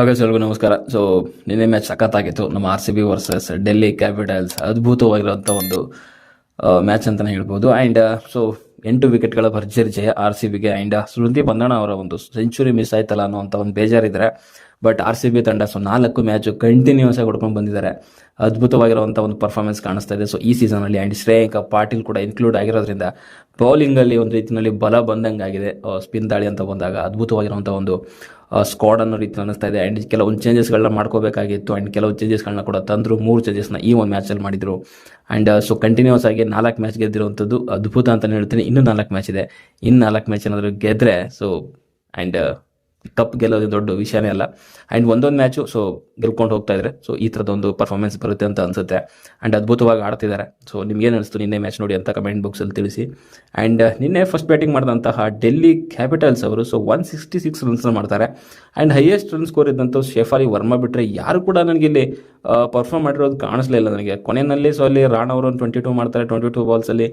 ಹಾಗೆ ಎಲ್ರಿಗೂ ನಮಸ್ಕಾರ. ಸೊ ನಿನ್ನೆ ಮ್ಯಾಚ್ ಸಖತ್ತಾಗಿತ್ತು. ನಮ್ಮ R C B versus Delhi Capitals ಅದ್ಭುತವಾಗಿರುವಂಥ ಒಂದು ಮ್ಯಾಚ್ ಅಂತಲೇ ಹೇಳ್ಬೋದು. ಆ್ಯಂಡ್ ಸೊ ಎಂಟು ವಿಕೆಟ್ಗಳ ಭರ್ಜರಿ ಜಯ ಆರ್ ಸಿ ಬಿಗೆ ಆ್ಯಂಡ್ ಸ್ಮೃತಿ ಬಂದಣ ಅವರ ಒಂದು ಸೆಂಚುರಿ ಮಿಸ್ ಆಯ್ತಲ್ಲ ಅನ್ನೋ ಒಂದು ಬೇಜಾರಿದ್ದಾರೆ ಬಟ್ ಆರ್ ಸಿ ಬಿ ತಂಡ ಸೊ ನಾಲ್ಕು ಮ್ಯಾಚು ಕಂಟಿನ್ಯೂಸ್ ಆಗಿ ಹೊಡ್ಕೊಂಡು ಬಂದಿದ್ದಾರೆ. ಅದ್ಭುತವಾಗಿರುವಂಥ ಒಂದು ಪರ್ಫಾರ್ಮೆನ್ಸ್ ಕಾಣಿಸ್ತಾ ಇದೆ. ಸೊ ಈ ಸೀಸನಲ್ಲಿ ಆ್ಯಂಡ್ ಶ್ರೇಯಾಂಕ ಪಾಟೀಲ್ ಕೂಡ ಇನ್ಕ್ಲೂಡ್ ಆಗಿರೋದ್ರಿಂದ ಬೌಲಿಂಗಲ್ಲಿ ಒಂದು ರೀತಿಯಲ್ಲಿ ಬಲ ಬಂದಂಗೆ ಆಗಿದೆ ಸ್ಪಿನ್ ದಾಳಿ ಅಂತ ಬಂದಾಗ ಅದ್ಭುತವಾಗಿರುವಂಥ ಒಂದು ಸ್ಕ್ವಾಡ್ ಅನ್ನೋ ರೀತಿ ಅನ್ನಿಸ್ತಾ ಇದೆ. ಆ್ಯಂಡ್ ಕೆಲವೊಂದು ಚೇಂಜಸ್ಗಳನ್ನ ಮಾಡ್ಕೋಬೇಕಾಗಿತ್ತು. ಆ್ಯಂಡ್ ಕೆಲವು ಚೇಂಜಸ್ಗಳನ್ನ ಕೂಡ ತಂದರು ಮೂರು ಚೇಂಜಸ್ನ ಈ ಒಂದು ಮ್ಯಾಚಲ್ಲಿ ಮಾಡಿದರು. ಆ್ಯಂಡ್ ಸೊ ಕಂಟಿನ್ಯೂಸ್ ಆಗಿ ನಾಲ್ಕು ಮ್ಯಾಚ್ ಗೆದ್ದಿರುವಂಥದ್ದು ಅದ್ಭುತ ಅಂತಲೇ ಹೇಳ್ತೀನಿ. ಇನ್ನೂ ನಾಲ್ಕು ಮ್ಯಾಚ್ ಇದೆ. ಇನ್ನು ನಾಲ್ಕು ಮ್ಯಾಚ್ ಏನಾದರೂ ಗೆದ್ದರೆ ಸೊ ಆ್ಯಂಡ್ ಕಪ್ ಗೆಲ್ಲೋದು ದೊಡ್ಡ ವಿಷಯನೇ ಅಲ್ಲ. ಆ್ಯಂಡ್ ಒಂದೊಂದು ಮ್ಯಾಚು ಸೊ ಗೆಲ್ಕೊಂಡು ಹೋಗ್ತಾ ಇದ್ದಾರೆ ಸೊ ಈ ಥರದೊಂದು ಪರ್ಫಾರ್ಮೆನ್ಸ್ ಬರುತ್ತೆ ಅಂತ ಅನಿಸುತ್ತೆ. ಆ್ಯಂಡ್ ಅದ್ಭುತವಾಗಿ ಆಡ್ತಿದ್ದಾರೆ ಸೊ ನಿಮ್ಗೇನು ಅನಿಸ್ತು ನಿನ್ನೆ ಮ್ಯಾಚ್ ನೋಡಿ ಅಂತ ಕಮೆಂಟ್ ಬಾಕ್ಸಲ್ಲಿ ತಿಳಿಸಿ. ಆ್ಯಂಡ್ ನಿನ್ನೆ ಫಸ್ಟ್ ಬ್ಯಾಟಿಂಗ್ ಮಾಡಿದಂತಹ ಡೆಲ್ಲಿ ಕ್ಯಾಪಿಟಲ್ಸ್ ಅವರು ಸೊ ಒನ್ ಸಿಕ್ಸ್ಟಿ ಸಿಕ್ಸ್ ರನ್ಸ್ನ ಮಾಡ್ತಾರೆ. ಆ್ಯಂಡ್ ಹೈಯೆಸ್ಟ್ ರನ್ ಸ್ಕೋರ್ ಇದ್ದಂಥ ಶೇಫಾಲಿ ವರ್ಮಾ ಬಿಟ್ಟರೆ ಯಾರು ಕೂಡ ನನಗೆ ಇಲ್ಲಿ ಪರ್ಫಾರ್ಮ್ ಮಾಡಿರೋದು ಕಾಣಿಸ್ಲಿಲ್ಲ ನನಗೆ. ಕೊನೆಯಲ್ಲಿ ಸೊ ಅಲ್ಲಿ ರಾಣ್ ಅವರು ಟ್ವೆಂಟಿ ಟೂ ಮಾಡ್ತಾರೆ ಟ್ವೆಂಟಿ ಟೂ ಬಾಲ್ಸಲ್ಲಿ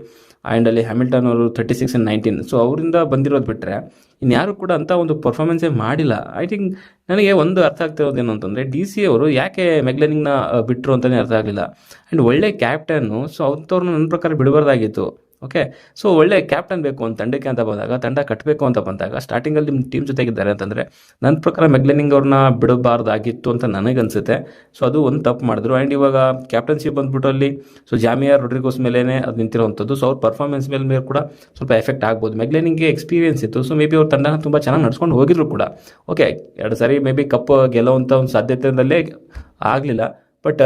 ಆ್ಯಂಡ್ ಅಲ್ಲಿ ಹ್ಯಾಮಿಲ್ಟನ್ ಅವರು thirty six and nineteen so ಅವರಿಂದ ಬಂದಿರೋದು ಬಿಟ್ಟರೆ ಇನ್ಯಾರು ಕೂಡ ಅಂತ ಒಂದು ಪರ್ಫಾರ್ಮೆನ್ಸೇ ಮಾಡಿಲ್ಲ. ಐ ಥಿಂಕ್ ನನಗೆ ಒಂದು ಅರ್ಥ ಆಗ್ತಿರೋದು ಏನು ಅಂತಂದರೆ ಡಿ ಸಿ ಅವರು ಯಾಕೆ ಮೆಗ್ಲೆನಿಂಗ್ನ ಬಿಟ್ಟರು ಅಂತಲೇ ಅರ್ಥ ಆಗಲಿಲ್ಲ. ಆ್ಯಂಡ್ ಒಳ್ಳೆ ಕ್ಯಾಪ್ಟನ್ನು ಸೊ ಅಂಥವ್ರನ್ನ ನನ್ನ ಪ್ರಕಾರ ಬಿಡಬಾರ್ದಾಗಿತ್ತು. ಓಕೆ ಸೊ ಒಳ್ಳೆ ಕ್ಯಾಪ್ಟನ್ ಬೇಕು ಒಂದು ತಂಡಕ್ಕೆ ಅಂತ ಬಂದಾಗ, ತಂಡ ಕಟ್ಟಬೇಕು ಅಂತ ಬಂದಾಗ ಸ್ಟಾರ್ಟಿಂಗಲ್ಲಿ ನಿಮ್ಮ ಟೀಮ್ ಜೊತೆಗಿದ್ದಾರೆ ಅಂತಂದರೆ, ನನ್ನ ಪ್ರಕಾರ ಮೆಗ್ಲೆನಿಂಗ್ ಅವ್ರನ್ನ ಬಿಡಬಾರ್ದಾಗಿತ್ತು ಅಂತ ನನಗೆ ಅನಿಸುತ್ತೆ ಸೊ ಅದು ಒಂದು ತಪ್ಪು ಮಾಡಿದ್ರು. ಆ್ಯಂಡ್ ಇವಾಗ ಕ್ಯಾಪ್ಟನ್ಶಿಪ್ ಬಂದ್ಬಿಟ್ಟು ಅಲ್ಲಿ ಸೊ ಜಾಮಿಯಾ ರೊಡ್ರಿಗೋಸ್ ಮೇಲೇ ಅದು ನಿಂತಿರೋವಂಥದ್ದು. ಸೊ ಅವ್ರ ಪರ್ಫಾರ್ಮೆನ್ಸ್ ಮೇಲೆ ಮೇಲೆ ಕೂಡ ಸ್ವಲ್ಪ ಎಫೆಕ್ಟ್ ಆಗ್ಬೋದು. ಮೆಗ್ಲೆನಿಂಗ್ಗೆ ಎಕ್ಸ್ಪೀರಿಯನ್ಸ್ ಇತ್ತು. ಸೊ ಮೇ ಬಿ ಅವ್ರ ತಂಡನ ತುಂಬ ಚೆನ್ನಾಗಿ ನಡ್ಸ್ಕೊಂಡು ಹೋಗಿದ್ರು ಕೂಡ. ಓಕೆ ಎರಡು ಸಾರಿ ಮೇ ಬಿ ಕಪ್ ಗೆಲ್ಲೋವಂಥ ಒಂದು ಸಾಧ್ಯತೆಯಲ್ಲೇ ಆಗಲಿಲ್ಲ. ಬಟ್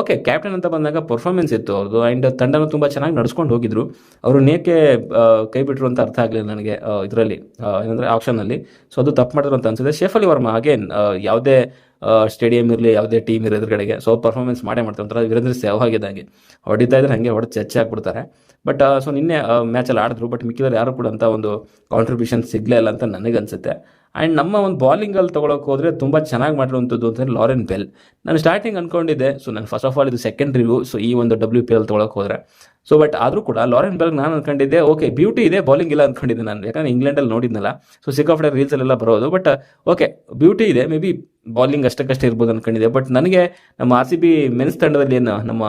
ಓಕೆ ಕ್ಯಾಪ್ಟನ್ ಅಂತ ಬಂದಾಗ ಪರ್ಫಾರ್ಮೆನ್ಸ್ ಇತ್ತು ಅವ್ರದ್ದು. ಆ್ಯಂಡ್ ತಂಡನೂ ತುಂಬ ಚೆನ್ನಾಗಿ ನಡ್ಸ್ಕೊಂಡು ಹೋಗಿದ್ರು. ಅವರು ನೇಕೆ ಕೈ ಬಿಟ್ಟರು ಅಂತ ಅರ್ಥ ಆಗಲಿಲ್ಲ ನನಗೆ ಇದರಲ್ಲಿ ಏನಂದರೆ ಆಪ್ಷನಲ್ಲಿ ಸೊ ಅದು ತಪ್ಪು ಮಾಡಿದ್ರು ಅಂತ ಅನ್ಸುತ್ತೆ. ಶೇಫಲಿ ವರ್ಮಾ ಅಗೇನ್ ಯಾವುದೇ ಸ್ಟೇಡಿಯಂ ಇರಲಿ, ಯಾವುದೇ ಟೀಮ್ ಇರೋ ಎದುರುಗಡೆಗೆ. ಸೊ ಪರ್ಫಾರ್ಮೆನ್ಸ್ ಮಾಡೇ ಮಾಡ್ತಾರೆ. ವೀರೇಂದ್ರ ಸೆಹ್ವಾಗ್ ಇದ್ದಂಗೆ ಹೊಡಿತಾ ಇದ್ರೆ ಹಾಗೆ ಹೊಡೆದು ಚರ್ಚೆ ಆಗ್ಬಿಡ್ತಾರೆ ಬಟ್ ಸೊ ನಿನ್ನೆ ಮ್ಯಾಚಲ್ಲಿ ಆಡಿದ್ರು. ಬಟ್ ಮಿಕ್ಕಿದ್ರೆ ಯಾರು ಕೂಡ ಅಂತ ಒಂದು ಕಾಂಟ್ರಿಬ್ಯೂಷನ್ ಸಿಗಲೇ ಇಲ್ಲ ಅಂತ ನನಗೆ ಅನ್ಸುತ್ತೆ ಆ್ಯಂಡ್ ನಮ್ಮ ಒಂದು ಬಾಲಿಂಗಲ್ಲಿ ತೊಗೊಳಕ್ಕೆ ಹೋದರೆ ತುಂಬ ಚೆನ್ನಾಗಿ ಮಾಡಿರುವಂಥದ್ದು ಅಂತಂದರೆ ಲಾರೆನ್ ಬೆಲ್ ನಾನು ಸ್ಟಾರ್ಟಿಂಗ್ ಅಂದ್ಕೊಂಡಿದ್ದೆ ಸೊ ನಾನು ಫಸ್ಟ್ ಆಫ್ ಆಲ್ ಇದು ಸೆಕೆಂಡ್ ರಿವ್ಯೂ ಸೊ ಈ ಒಂದು ಡಬ್ಲ್ಯೂ ಪಿ ಎಲ್ ತೊಗೊಳಕ್ಕೆ ಹೋದರೆ. ಸೊ ಬಟ್ ಆದರೂ ಕೂಡ ಲಾರೆನ್ ಬೆಲ್ಗೆ ನಾನು ಅಂದ್ಕೊಂಡಿದ್ದೆ ಓಕೆ ಬ್ಯೂಟಿ ಇದೆ ಬಾಲಿಂಗ್ ಇಲ್ಲ ಅಂದ್ಕೊಂಡಿದ್ದೆ ನಾನು. ಯಾಕಂದರೆ ಇಂಗ್ಲೆಂಡಲ್ಲಿ ನೋಡಿದ್ನಲ್ಲ. ಸೊ ಸಿಕ್ಕಾಫ್ಡೆ ರೀಲ್ಸಲ್ಲೆಲ್ಲ ಬರೋದು. ಬಟ್ ಓಕೆ ಬ್ಯೂಟಿ ಇದೆ ಮೇ ಬಿ ಬಾಲಿಂಗ್ ಅಷ್ಟಕ್ಕಷ್ಟೇ ಇರ್ಬೋದು ಅನ್ಕೊಂಡಿದೆ ಬಟ್ ನನಗೆ ನಮ್ಮ ಆರ್ ಸಿ ಬಿ ಮೆನ್ಸ್ ತಂಡದಲ್ಲಿ ಏನು, ನಮ್ಮ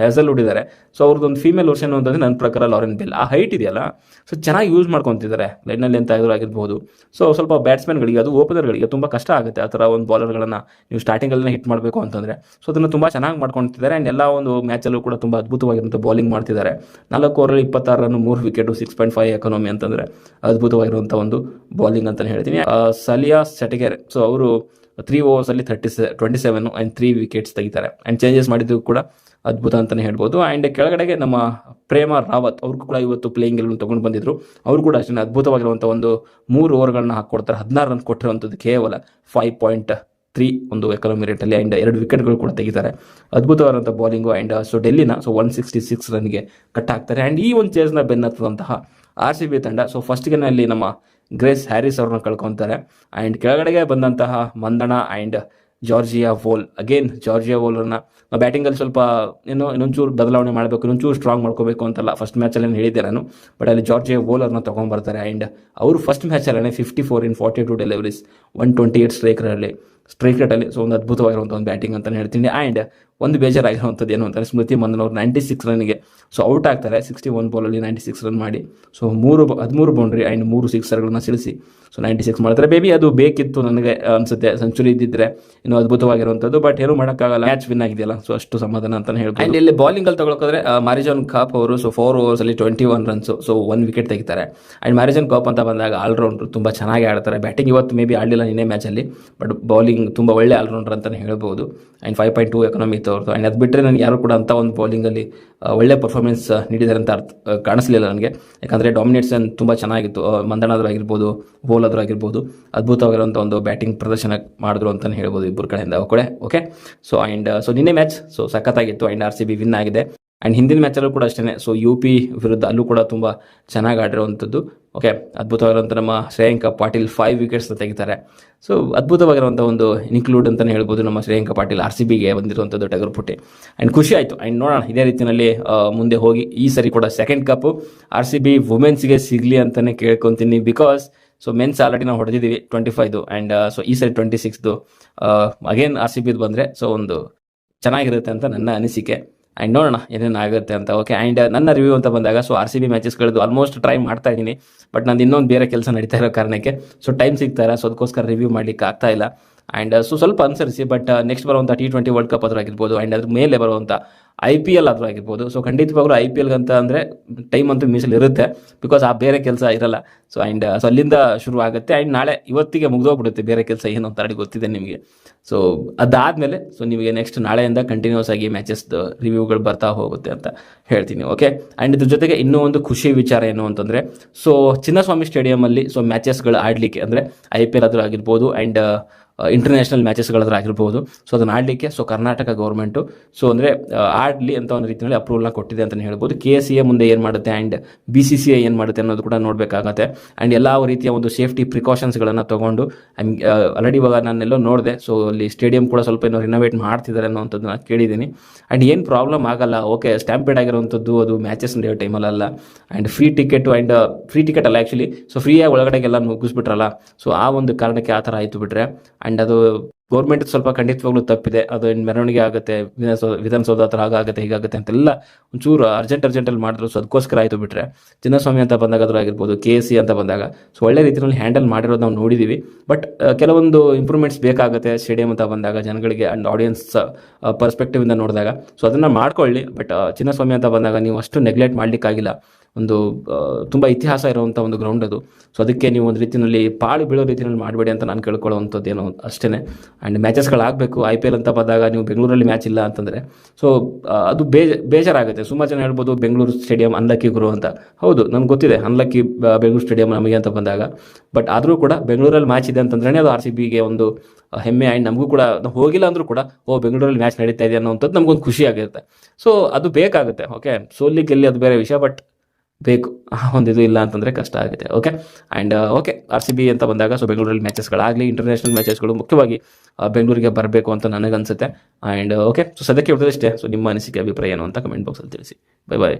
ಹೆಸಲ್ ಉಡಿದ್ದಾರೆ ಸೊ ಅವ್ರದ್ದೊಂದು ಫೀಮೇಲ್ ವರ್ಷನ್ ಅಂತಂದರೆ ನನ್ನ ಪ್ರಕಾರ ಲಾರೆನ್ ಬೆಲ್ ಆ ಹೈಟ್ ಇದೆಯಲ್ಲ ಸೊ ಚೆನ್ನಾಗಿ ಯೂಸ್ ಮಾಡ್ಕೊತಿದ್ದಾರೆ. ಲೈನಲ್ಲಿ ಅಂತ ಆಗಿರ್ಬೋದು. ಸೊ ಸ್ವಲ್ಪ ಬ್ಯಾಟ್ಸ್ಮನ್ಗಳಿಗೆ ಅದು ಓಪನರ್ಗಳಿಗೆ ತುಂಬ ಕಷ್ಟ ಆಗುತ್ತೆ ಆ ಥರ ಒಂದು ಬಾಲರ್ಗಳನ್ನು ನೀವು ಸ್ಟಾರ್ಟಿಂಗಲ್ಲೇ ಹಿಟ್ ಮಾಡಬೇಕು ಅಂತಂದರೆ. ಸೊ ಅದನ್ನು ತುಂಬ ಚೆನ್ನಾಗಿ ಮಾಡ್ಕೊತಿದ್ದಾರೆ. ಆ್ಯಂಡ್ ಎಲ್ಲ ಒಂದು ಮ್ಯಾಚಲ್ಲೂ ಕೂಡ ತುಂಬ ಅದ್ಭುತವಾಗಿರುವಂಥ ಬಾಲಿಂಗ್ ಮಾಡ್ತಿದ್ದಾರೆ. ನಾಲ್ಕು ಓವರಲ್ಲಿ ಇಪ್ಪತ್ತಾರು ರನ್ ಮೂರು wicket six point five economy ಅಂತಂದರೆ ಅದ್ಭುತವಾಗಿರುವಂಥ ಒಂದು ಬಾಲಿಂಗ್ ಅಂತಲೇ ಹೇಳ್ತೀನಿ. ಸಲಿಯಾ ಸೆಟಗೆರೆ ಸೊ ಅವರು ತ್ರೀ ಓವರ್ಸಲ್ಲಿ ಥರ್ಟಿ ಸೆ twenty seven and three wickets ತೆಗಿತಾರೆ. ಆ್ಯಂಡ್ ಚೇಂಜಸ್ ಮಾಡಿದ್ದು ಕೂಡ ಅದ್ಭುತ ಅಂತಲೇ ಹೇಳ್ಬೋದು. ಆ್ಯಂಡ್ ಕೆಳಗಡೆಗೆ ನಮ್ಮ ಪ್ರೇಮ ರಾವತ್ ಅವ್ರಿಗೂ ಕೂಡ ಇವತ್ತು ಪ್ಲೇಯಿಂಗ್ ಇರಲು ತೊಗೊಂಡು ಬಂದಿದ್ರು. ಅವರು ಕೂಡ ಅಷ್ಟೇ ಅದ್ಭುತವಾಗಿರುವಂಥ ಒಂದು ಮೂರು ಓವರ್ಗಳನ್ನ ಹಾಕ್ಕೊಡ್ತಾರೆ. ಹದಿನಾರು ರನ್ ಕೊಟ್ಟಿರುವಂಥದ್ದು ಕೇವಲ ಫೈವ್ ಪಾಯಿಂಟ್ ತ್ರೀ ಒಂದು ಎಕನಾಮಿ ರೇಟಲ್ಲಿ ಆ್ಯಂಡ್ ಎರಡು ವಿಕೆಟ್ಗಳು ಕೂಡ ತೆಗಿತಾರೆ. ಅದ್ಭುತವಾದಂಥ ಬಾಲಿಂಗು ಆ್ಯಂಡ್ ಸೊ ಡೆಲ್ಲಿನ ಸೊ ಒನ್ ಸಿಕ್ಸ್ಟಿ ಸಿಕ್ಸ್ ರನ್ಗೆ ಕಟ್ ಹಾಕ್ತಾರೆ ಆ್ಯಂಡ್ ಈ ಒಂದು ಚೇಸ್ನ ಬೆನ್ನತ್ತದಂತಹ ಆರ್ ಸಿ ಬಿ ತಂಡ ಸೊ ಫಸ್ಟ್ಗೆ ಅಲ್ಲಿ ನಮ್ಮ ಗ್ರೇಸ್ ಹ್ಯಾರಿಸ್ ಅವ್ರನ್ನ ಕಳ್ಕೊತಾರೆ. ಆ್ಯಂಡ್ ಕೆಳಗಡೆಗೆ ಬಂದಂತಹ Mandhana and Georgia Voll. Again Georgia ವೋಲರ್ನ ಬ್ಯಾಟಿಂಗಲ್ಲಿ ಸ್ವಲ್ಪ ಏನೋ ಇನ್ನೊಂಚೂರು ಬದಲಾವಣೆ ಮಾಡಬೇಕು, ಇನ್ನೊಂಚೂರು ಸ್ಟ್ರಾಂಗ್ ಮಾಡ್ಕೋಬೇಕು ಅಂತಲ್ಲ ಫಸ್ಟ್ ಮ್ಯಾಚಲ್ಲಿ ಏನು ಹೇಳಿದ್ದೆ ನಾನು. ಬಟ್ ಅಲ್ಲಿ ಜಾರ್ಜಿಯಾ ವೋಲರ್ನ ತೊಗೊಂಡ್ಬರ್ತಾರೆ ಆ್ಯಂಡ್ ಅವರು first ಮ್ಯಾಚಲ್ಲೇ fifty four in forty two deliveries one twenty eight ಸ್ಟ್ರೈಕರಲ್ಲಿ strike ರೇಟಲ್ಲಿ ಸೊ ಒಂದು ಅದ್ಭುತವಾಗಿರುವಂಥ ಒಂದು ಬ್ಯಾಟಿಂಗ್ ಅಂತಲೇ ಹೇಳ್ತೀನಿ. ಆ್ಯಂಡ್ ಒಂದು ಬೇಜಾರಾಗಿರುವಂಥದ್ದು ಏನು ಅಂತಾರೆ ಸ್ಮೃತಿ ಮಂದನ್ ಅವರು ನೈಂಟಿ ಸಿಕ್ಸ್ ರನ್ಗೆ ಸೊ ಔಟ್ ಆಗ್ತಾರೆ. ಸಿಕ್ಸ್ಟಿ ಒನ್ ಬಾಲಲ್ಲಿ ನೈಂಟಿ ಸಿಕ್ಸ್ ರನ್ ಮಾಡಿ. ಸೊ ಮೂರು ಹದಿಮೂರು ಬೌಂಡ್ರಿ ಆ್ಯಂಡ್ ಮೂರು ಸಿಕ್ಸರ್ಗಳನ್ನ ಸಿಳಿಸಿ ಸೊ ನೈಂಟಿ ಸಿಕ್ಸ್ ಮಾಡ್ತಾರೆ. ಬೇಬಿ ಅದು ಬೇಕಿತ್ತು ನನಗೆ ಅನ್ಸುತ್ತೆ. ಸೆಂಚುರಿ ಇದ್ದಿದ್ರೆ ಇನ್ನೂ ಅದ್ಭುತವಾಗಿರುವಂಥದ್ದು. ಬಟ್ ಏನು ಮಾಡೋಕ್ಕಾಗಲ್ಲ. ಮ್ಯಾಚ್ ವಿನ್ ಆಗಿದೆಯಲ್ಲ. ಸೊ ಅಷ್ಟು ಸಮಾಧಾನ ಅಂತ ಹೇಳ್ಬೋದು. ಆ್ಯಂಡ್ ಇಲ್ಲಿ ಬಾಲಿಂಗಲ್ಲಿ ತಗೊಳಕೋದ್ರೆ ಮಾರಿಜಾನ್ ಕಾಪ್ ಅವರು so four ಓವರ್ಸಲ್ಲಿ twenty one runs so one wicket ತೆಗಿತಾರೆ. ಆ್ಯಂಡ್ ಮ್ಯಾರಿಜನ್ ಕಾಪ್ ಅಂತ ಬಂದಾಗ ಆಲ್ರೌಂಡ್ರು ತುಂಬ ಚೆನ್ನಾಗಿ ಆಡ್ತಾರೆ. ಬ್ಯಾಟಿಂಗ್ ಇವತ್ತು ಮೇ ಬಿ ಆಡಲಿಲ್ಲ ನಿನ್ನೆ ಮ್ಯಾಚಲ್ಲಿ ಬಟ್ ಬೌಲಿಂಗ್ ತುಂಬ ಒಳ್ಳೆ ಆಲ್ರೌಂಡರ್ ಅಂತಲೇ ಹೇಳ್ಬೋದು. And five point two economy ಇತ್ತು. ಅವ್ರದ್ದು. ಆ್ಯಂಡ್ ಅದು ಬಿಟ್ಟರೆ ನನಗೆ ಯಾರು ಕೂಡ ಅಂಥ ಒಂದು ಬೌಲಿಂಗಲ್ಲಿ ಒಳ್ಳೆ ಪರ್ಫಾರ್ಮೆನ್ಸ್ ನೀಡಿದ್ದಾರೆ ಅಂತ ಅರ್ಥ ಕಾಣಿಸ್ಲಿಲ್ಲ ನನಗೆ. ಯಾಕಂದರೆ ಡಾಮಿನೇಟ್ಸನ್ ತುಂಬ ಚೆನ್ನಾಗಿತ್ತು. ಮಂದಣ್ಣಾದ್ರು ಆಗಿರ್ಬೋದು ಬೋಲಾದ್ರು ಆಗಿರ್ಬೋದು, ಅದ್ಭುತವಾಗಿರುವಂಥ ಒಂದು ಬ್ಯಾಟಿಂಗ್ ಪ್ರದರ್ಶನ ಮಾಡಿದ್ರು ಅಂತಲೇ ಹೇಳ್ಬೋದು ಇಬ್ಬರು ಕಡೆಯಿಂದ. ಕಡೆ ಓಕೆ ಸೊ ಆ್ಯಂಡ್ ಸೊ ನಿನ್ನೆ match so ಸಖತ್ತಾಗಿತ್ತು. And R C B win ಆಗಿದೆ. ಆ್ಯಂಡ್ ಹಿಂದಿನ ಮ್ಯಾಚಲ್ಲೂ ಕೂಡ ಅಷ್ಟೇ ಸೊ ಯು ಪಿ ವಿರುದ್ಧ ಅಲ್ಲೂ ಕೂಡ ತುಂಬ ಚೆನ್ನಾಗಿ ಆಡಿರುವಂಥದ್ದು. ಓಕೆ ಅದ್ಭುತವಾಗಿರುವಂಥ ನಮ್ಮ ಶ್ರೇಯಾಂಕ ಪಾಟೀಲ್ ಫೈವ್ ವಿಕೆಟ್ಸ್ನ ತೆಗಿತಾರೆ. ಸೊ ಅದ್ಭುತವಾಗಿರುವಂಥ ಒಂದು ಇನ್ಕ್ಲೂಡ್ ಅಂತಲೇ ಹೇಳ್ಬೋದು ನಮ್ಮ ಶ್ರೇಯಾಂಕ ಪಾಟೀಲ್ ಆರ್ ಸಿ ಬಿಗೆ ಬಂದಿರುವಂಥದ್ದು ಟಗರ್ಪುಟ್ಟಿ ಆ್ಯಂಡ್ ಖುಷಿ ಆಯಿತು. ಆ್ಯಂಡ್ ನೋಡೋಣ, ಇದೇ ರೀತಿಯಲ್ಲಿ ಮುಂದೆ ಹೋಗಿ ಈ ಸರಿ ಕೂಡ second cup R C B ವುಮೆನ್ಸ್ಗೆ ಸಿಗಲಿ ಅಂತಲೇ ಕೇಳ್ಕೊತೀನಿ ಬಿಕಾಸ್ ಸೊ ಮೆನ್ಸ್ ಆಲ್ರೆಡಿ ನಾವು ಹೊಡೆದಿದ್ದೀವಿ ಟ್ವೆಂಟಿ ಫೈವ್ದು ಆ್ಯಂಡ್ ಸೊ ಈ ಸರಿ ಟ್ವೆಂಟಿ ಸಿಕ್ಸ್ದು ಅಗೇನ್ ಆರ್ ಸಿ ಬಿದು ಬಂದರೆ ಸೊ ಒಂದು ಚೆನ್ನಾಗಿರುತ್ತೆ ಅಂತ ನನ್ನ ಅನಿಸಿಕೆ. ಆ್ಯಂಡ್ ನೋಡೋಣ ಏನೇನು ಆಗುತ್ತೆ ಅಂತ. ಓಕೆ ಆ್ಯಂಡ್ ನನ್ನ ರಿವ್ಯೂ ಅಂತ ಬಂದಾಗ ಸೊ ಆರ್ ಸಿ ಬಿ ಮ್ಯಾಚಸ್ಗಳದ್ದು ಆಲ್ಮೋಸ್ಟ್ ಟ್ರೈ ಮಾಡ್ತಾ ಇದ್ದೀನಿ ಬಟ್ ನಾನು ಇನ್ನೊಂದು ಬೇರೆ ಕೆಲಸ ನಡೀತಾ ಇರೋ ಕಾರಣಕ್ಕೆ. ಸೊ ಟೈಮ್ ಸಿಗ್ತಾ ಇಲ್ಲ ಸೊ ಅದಕ್ಕೋಸ್ಕರ ರಿವ್ಯೂ ಮಾಡ್ಲಿಕ್ಕೆ ಆಗ್ತಾ ಇಲ್ಲ. ಆ್ಯಂಡ್ ಸೊ ಸ್ವಲ್ಪ ಅನುಸರಿಸಿ ಬಟ್ ನೆಕ್ಸ್ಟ್ ಬರುವಂಥ ಟಿ ಟ್ವೆಂಟಿ ವರ್ಲ್ಡ್ ಕಪ್ ಆಗಿರ್ಬೋದು ಆ್ಯಂಡ್ ಅದ್ರ ಮೇಲೆ ಬರುವಂಥ ಐ ಪಿ ಎಲ್ ಆದರೂ ಆಗಿರ್ಬೋದು. ಸೊ ಖಂಡಿತವಾಗ್ಲೂ ಐ ಪಿ ಎಲ್ಗಂತ ಅಂದರೆ ಟೈಮ್ ಅಂತೂ ಮೀಸಲು ಇರುತ್ತೆ ಬಿಕಾಸ್ ಆ ಬೇರೆ ಕೆಲಸ ಇರಲ್ಲ. ಸೊ ಆ್ಯಂಡ್ ಸೊ ಅಲ್ಲಿಂದ ಶುರು ಆಗುತ್ತೆ ಆ್ಯಂಡ್ ನಾಳೆ ಇವತ್ತಿಗೆ ಮುಗಿದೋಗ್ಬಿಡುತ್ತೆ ಬೇರೆ ಕೆಲಸ ಏನು ಅಂತ ಅಡಿಗೆ ಗೊತ್ತಿದೆ ನಿಮಗೆ. ಸೊ ಅದಾದಮೇಲೆ ಸೊ ನಿಮಗೆ ನೆಕ್ಸ್ಟ್ ನಾಳೆಯಿಂದ ಕಂಟಿನ್ಯೂಸ್ ಆಗಿ ಮ್ಯಾಚಸ್ದು ರಿವ್ಯೂಗಳು ಬರ್ತಾ ಹೋಗುತ್ತೆ ಅಂತ ಹೇಳ್ತೀನಿ ಓಕೆ ಆ್ಯಂಡ್ ಇದ್ರ ಜೊತೆಗೆ ಇನ್ನೂ ಒಂದು ಖುಷಿ ವಿಚಾರ ಏನು ಅಂತಂದರೆ ಸೊ ಚಿನ್ನಸ್ವಾಮಿ ಸ್ಟೇಡಿಯಮಲ್ಲಿ ಸೊ ಮ್ಯಾಚಸ್ಗಳು ಆಡಲಿಕ್ಕೆ ಅಂದರೆ ಐ ಪಿ ಎಲ್ ಆದರೂ ಆಗಿರ್ಬೋದು ಆ್ಯಂಡ್ ಇಂಟರ್ನ್ಯಾಷನಲ್ ಮ್ಯಾಚಸ್ಗಳಾದ್ರೂ ಆಗಿರ್ಬೋದು. ಸೊ ಅದನ್ನು ಆಡಲಿಕ್ಕೆ ಸೊ ಕರ್ನಾಟಕ ಗೌರ್ಮೆಂಟು ಸೊ ಅಂದರೆ ಆಡಲಿ ಅಂತ ಒಂದು ರೀತಿಯಲ್ಲಿ ಅಪ್ರೂವಲ್ನ ಕೊಟ್ಟಿದೆ ಅಂತಲೇ ಹೇಳ್ಬೋದು. ಕೆ ಸಿ ಎ ಮುಂದೆ ಏನು ಮಾಡುತ್ತೆ and B C C I ಏನು ಮಾಡುತ್ತೆ ಅನ್ನೋದು ಕೂಡ ನೋಡಬೇಕಾಗತ್ತೆ. ಆ್ಯಂಡ್ ಎಲ್ಲ ರೀತಿಯ ಒಂದು ಸೇಫ್ಟಿ ಪ್ರಿಕಾಷನ್ಸ್ಗಳನ್ನು ತೊಗೊಂಡು ಆಲ್ರೆಡಿ ಇವಾಗ ನಾನೆಲ್ಲೋ ನೋಡಿದೆ ಸೊ ಅಲ್ಲಿ ಸ್ಟೇಡಿಯಂ ಕೂಡ ಸ್ವಲ್ಪ ಏನೋ ರಿನೋವೇಟ್ ಮಾಡ್ತಿದ್ದಾರೆ ಅನ್ನೋವಂಥದ್ದನ್ನ ಕೇಳಿದ್ದೀನಿ. ಆ್ಯಂಡ್ ಏನು ಪ್ರಾಬ್ಲಮ್ ಆಗಲ್ಲ ಓಕೆ ಸ್ಟ್ಯಾಂಪೇಡ್ ಆಗಿರುವಂಥದ್ದು ಅದು ಮ್ಯಾಚಸ್ ನಡೆಯೋ ಟೈಮಲ್ಲ and free ticket and free ticket ಅಲ್ಲ ಆ್ಯಕ್ಚುಲಿ ಸೊ ಫ್ರೀಯಾಗಿ ಒಳಗಡೆಗೆಲ್ಲ ಮುಗಿಸ್ಬಿಟ್ರಲ್ಲ. ಸೊ ಆ ಒಂದು ಕಾರಣಕ್ಕೆ ಆ ಥರ ಆಯಿತು ಬಿಟ್ರೆ. ಅದು ಗೌರ್ಮೆಂಟ್ ಸ್ವಲ್ಪ ಖಂಡಿತವಾಗ್ಲೂ ತಪ್ಪಿದೆ. ಅದು ಮೆರವಣಿಗೆ ಆಗುತ್ತೆ ವಿಧಾನಸೌಧ ಹತ್ರ ಹಾಗಾಗುತ್ತೆ ಹೀಗಾಗುತ್ತೆ ಅಂತೆಲ್ಲ ಒಂಚೂರು ಅರ್ಜೆಂಟ್ ಅರ್ಜೆಂಟಲ್ಲಿ ಮಾಡಿದ್ರು. ಸೊ ಅದಕ್ಕೋಸ್ಕರ ಆಯಿತು ಬಿಟ್ರೆ. ಚಿನ್ನಸ್ವಾಮಿ ಅಂತ ಬಂದಾಗ ಅದ್ರ ಆಗಿರ್ಬೋದು ಕೆ ಸಿ ಅಂತ ಬಂದಾಗ. ಸೊ ಒಳ್ಳೆ ರೀತಿಯಲ್ಲಿ ಹ್ಯಾಂಡಲ್ ಮಾಡಿರೋದು ನಾವು ನೋಡಿದ್ದೀವಿ ಬಟ್ ಕೆಲವೊಂದು ಇಂಪ್ರೂವ್ಮೆಂಟ್ಸ್ ಬೇಕಾಗುತ್ತೆ ಸ್ಟೇಡಿಯಂ ಅಂತ ಬಂದಾಗ ಜನಗಳಿಗೆ ಆ್ಯಂಡ್ ಆಡಿಯನ್ಸ್ ಪರ್ಸ್ಪೆಕ್ಟಿವಿಂದ ನೋಡಿದಾಗ. ಸೊ ಅದನ್ನು ಮಾಡ್ಕೊಳ್ಳಿ. ಬಟ್ ಚಿನ್ನಸ್ವಾಮಿ ಅಂತ ಬಂದಾಗ ನೀವು ಅಷ್ಟು ನೆಗ್ಲೆಕ್ಟ್ ಮಾಡಲಿಕ್ಕಾಗಿಲ್ಲ. ಒಂದು ತುಂಬ ಇತಿಹಾಸ ಇರುವಂಥ ಒಂದು ಗ್ರೌಂಡ್ ಅದು. ಸೊ ಅದಕ್ಕೆ ನೀವು ಒಂದು ರೀತಿಯಲ್ಲಿ ಪಾಳು ಬೀಳೋ ರೀತಿಯಲ್ಲಿ ಮಾಡಬೇಡಿ ಅಂತ ನಾನು ಕೇಳ್ಕೊಳ್ಳೋವಂಥದ್ದು ಏನೋ ಅಷ್ಟೇ ಆ್ಯಂಡ್ ಮ್ಯಾಚಸ್ಗಳಾಗಬೇಕು ಐ ಪಿ ಎಲ್ ಅಂತ ಬಂದಾಗ ನೀವು ಬೆಂಗಳೂರಲ್ಲಿ ಮ್ಯಾಚ್ ಇಲ್ಲ ಅಂತಂದರೆ. ಸೊ ಅದು ಬೇಜ ಬೇಜಾರಾಗುತ್ತೆ. ಸುಮಾರು ಜನ ಹೇಳ್ಬೋದು ಬೆಂಗಳೂರು ಸ್ಟೇಡಿಯಂ ಅನ್ಲಕ್ಕಿ ಗುರು ಅಂತ. ಹೌದು ನನಗೆ ಗೊತ್ತಿದೆ. ಅನ್ಲಕ್ಕಿ ಬೆಂಗಳೂರು ಸ್ಟೇಡಿಯಂ ನಮಗೆ ಅಂತ ಬಂದಾಗ. ಬಟ್ ಆದರೂ ಕೂಡ ಬೆಂಗಳೂರಲ್ಲಿ ಮ್ಯಾಚ್ ಇದೆ ಅಂತಂದ್ರೆ ಅದು ಆರ್ ಸಿ ಬಿಗೆ ಒಂದು ಹೆಮ್ಮೆ. ಆ್ಯಂಡ್ ನಮಗೂ ಕೂಡ ಹೋಗಿಲ್ಲ ಅಂದರೂ ಕೂಡ, ಓ, ಬೆಂಗಳೂರಲ್ಲಿ ಮ್ಯಾಚ್ ನಡೀತಾ ಇದೆ ಅನ್ನೋವಂಥದ್ದು ನಮಗೊಂದು ಖುಷಿ ಆಗಿರುತ್ತೆ. ಸೊ ಅದು ಬೇಕಾಗುತ್ತೆ. ಓಕೆ ಸೋಲಿ ಗೆಲ್ಲಿ ಅದು ಬೇರೆ ವಿಷಯ. ಬಟ್ ಬೇಕು. ಒಂದು ಇದು ಇಲ್ಲ ಅಂತಂದರೆ ಕಷ್ಟ ಆಗುತ್ತೆ. Okay and okay R C B ಅಂತ ಬಂದಾಗ ಸೊ ಬೆಂಗಳೂರಲ್ಲಿ ಮ್ಯಾಚಸ್ಗಳಾಗಲಿ ಇಂಟರ್ನ್ಯಾಷನಲ್ ಮ್ಯಾಚಸ್ಗಳು ಮುಖ್ಯವಾಗಿ ಬೆಂಗಳೂರಿಗೆ ಬರಬೇಕು ಅಂತ ನನಗನ್ಸುತ್ತೆ. ಆ್ಯಂಡ್ ಓಕೆ ಸೊ ಸದ್ಯಕ್ಕೆ ಅಷ್ಟೇ. ಸೊ ನಿಮ್ಮ ಅನಿಸಿಕೆ, ಅಭಿಪ್ರಾಯ ಏನು ಅಂತ ಕಮೆಂಟ್ ಬಾಕ್ಸಲ್ಲಿ ತಿಳಿಸಿ. Bye bye